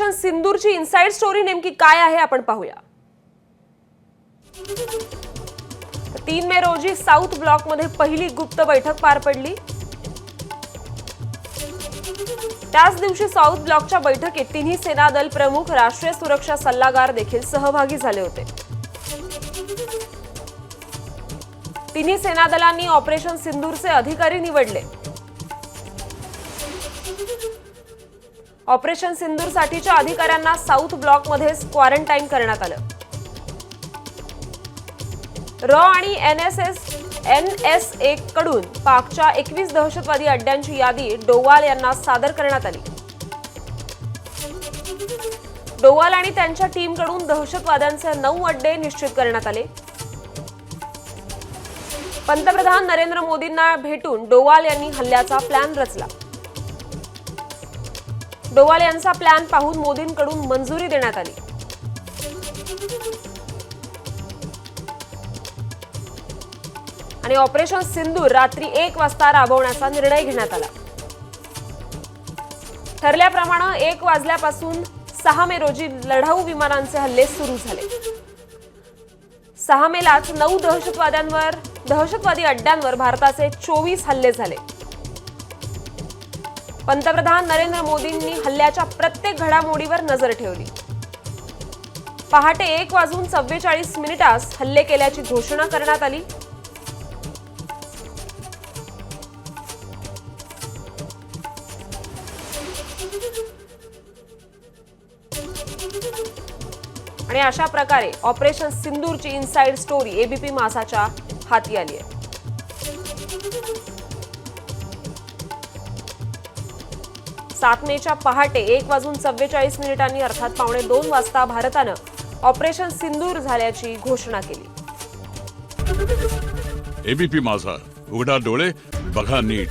Operation सिंदूरची inside story नेमकी काय आहे आपण पाहूया. तीन मे रोजी साऊथ ब्लॉकमध्ये पहिली गुप्त बैठक पार पडली. त्याच दिवशी साऊथ ब्लॉकच्या बैठकीत तिन्ही सेना दल प्रमुख राष्ट्रीय सुरक्षा सल्लागार देखील सहभागी झाले होते. तिन्ही सेना दलांनी ऑपरेशन सिंदूरचे अधिकारी निवडले. ऑपरेशन सिंदूरसाठीच्या अधिकाऱ्यांना साऊथ ब्लॉकमध्ये क्वारंटाईन करण्यात आलं. र आणि N S S N S A कडून पाकच्या एकवीस दहशतवादी अड्ड्यांची यादी डोवाल यांना सादर करण्यात आली. डोवाल आणि त्यांच्या टीमकडून दहशतवाद्यांचे नऊ अड्डे निश्चित करण्यात आले. पंतप्रधान नरेंद्र मोदींना भेटून डोवाल यांनी हल्ल्याचा प्लॅन रचला. डोवाल यांचा प्लॅन पाहून मोदींकडून मंजुरी देण्यात आली. आणि ऑपरेशन सिंदूर रात्री एक वाजता राबवण्याचा निर्णय घेण्यात आला. ठरल्याप्रमाणे एक वाजल्यापासून सहा मे रोजी लढाऊ विमानांचे हल्ले सुरू झाले. सहा मेलाच नऊ दहशतवाद्यांवर दहशतवादी अड्ड्यांवर भारताचे चोवीस हल्ले झाले. पंतप्रधान नरेंद्र मोदींनी हल्ल्याच्या प्रत्येक घडामोडीवर नजर ठेवली. पहाटे एक वाजून चव्वेचाळीस मिनिटास हल्ले केल्याची घोषणा करण्यात आली. आणि अशा प्रकारे ऑपरेशन सिंदूरची इनसाइड स्टोरी एबीपी मासाच्या हाती आली आहे. सात मेच्या पहाटे एक वाजून चव्वेचाळीस मिनिटांनी अर्थात पावणे दोन वाजता भारतानं ऑपरेशन सिंदूर झाल्याची घोषणा केली. एबीपी माझा. उघडा डोळे बघा नीट.